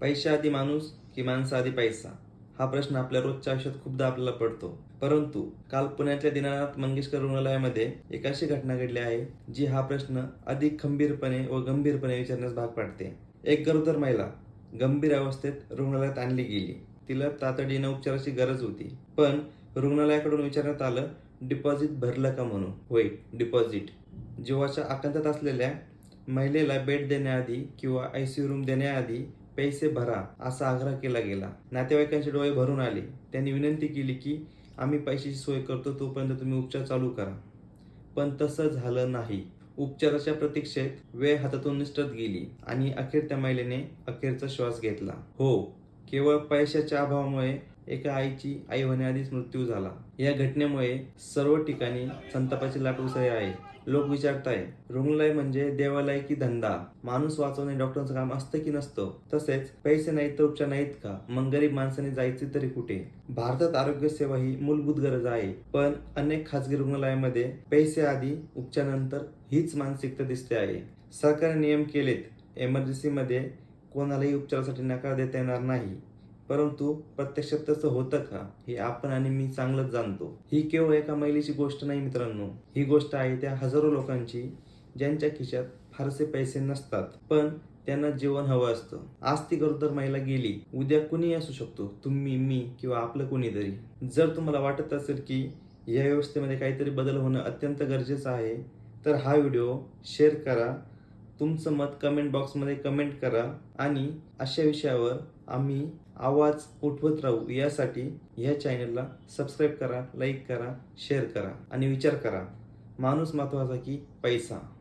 पैशा आधी माणूस की माणसा आधी पैसा? हा प्रश्न आपल्या रोजच्या आयुष्यात खूपदा आपल्याला पडतो. परंतु काल पुण्यातल्या दिनानाथ मंगेशकर रुग्णालयामध्ये एक अशी घटना घडली आहे जी हा प्रश्न अधिक खंबीरपणे व गंभीरपणे विचारण्यास भाग पाडते. एक गरोदर महिला गंभीर अवस्थेत रुग्णालयात आणली गेली. तिला तातडीनं उपचाराची गरज होती. पण रुग्णालयाकडून विचारण्यात आलं डिपॉझिट भरलं का म्हणून? होय डिपॉझिट. जीवाच्या आकांतात असलेल्या महिलेला बेड देण्याआधी किंवा आयसीयू रूम देण्याआधी पैसे भरा असा आग्रह केला गेला. नातेवाईकांचे डोळे भरून आले. त्यांनी विनंती केली की आम्ही पैशाची सोय करतो तोपर्यंत तुम्ही उपचार चालू करा. पण तसं झालं नाही. उपचाराच्या प्रतीक्षेत वेळ हातातून निसटत गेली आणि अखेर त्या महिलेने अखेरचा श्वास घेतला. हो केवळ पैशाच्या अभावामुळे एका आईची आई होण्याआधीच मृत्यू झाला. या घटनेमुळे सर्व ठिकाणी संतापाची लाट उसळली आहे. लोक विचारताय रुग्णालय म्हणजे देवालय की धंदा? माणूस वाचवणे डॉक्टरचं काम असतं की नसतं? तसेच पैसे नाहीत तर उपचार नाहीत का? मग गरीब माणसाने जायचे तरी कुठे? भारतात आरोग्य सेवा ही मूलभूत गरज आहे. पण अनेक खासगी रुग्णालयामध्ये पैसे आधी उपचारानंतर हीच मानसिकता दिसते आहे. सरकारने नियम केलेत एमर्जन्सीमध्ये कोणालाही उपचारासाठी नकार देता येणार नाही. परंतु प्रत्यक्षात तसं होतं का हे आपण आणि मी चांगलंच जाणतो. ही केवळ एका महिलेची गोष्ट नाही मित्रांनो. ही गोष्ट आहे त्या हजारो लोकांची ज्यांच्या खिशात फारसे पैसे नसतात पण त्यांना जीवन हवं असतं. आज ती गरोदर महिला गेली. उद्या कुणी असू शकतो. तुम्ही मी किंवा आपलं कुणीतरी. जर तुम्हाला वाटत असेल की या व्यवस्थेमध्ये काहीतरी बदल होणं अत्यंत गरजेचं आहे तर हा व्हिडिओ शेअर करा. तुमचं मत कमेंट बॉक्समध्ये कमेंट करा आणि अशा विषयावर आम्ही आवाज उठवत राहू. यासाठी ह्या चॅनलला सबस्क्राईब करा लाईक करा शेअर करा आणि विचार करा. माणूस महत्त्वाचा की पैसा.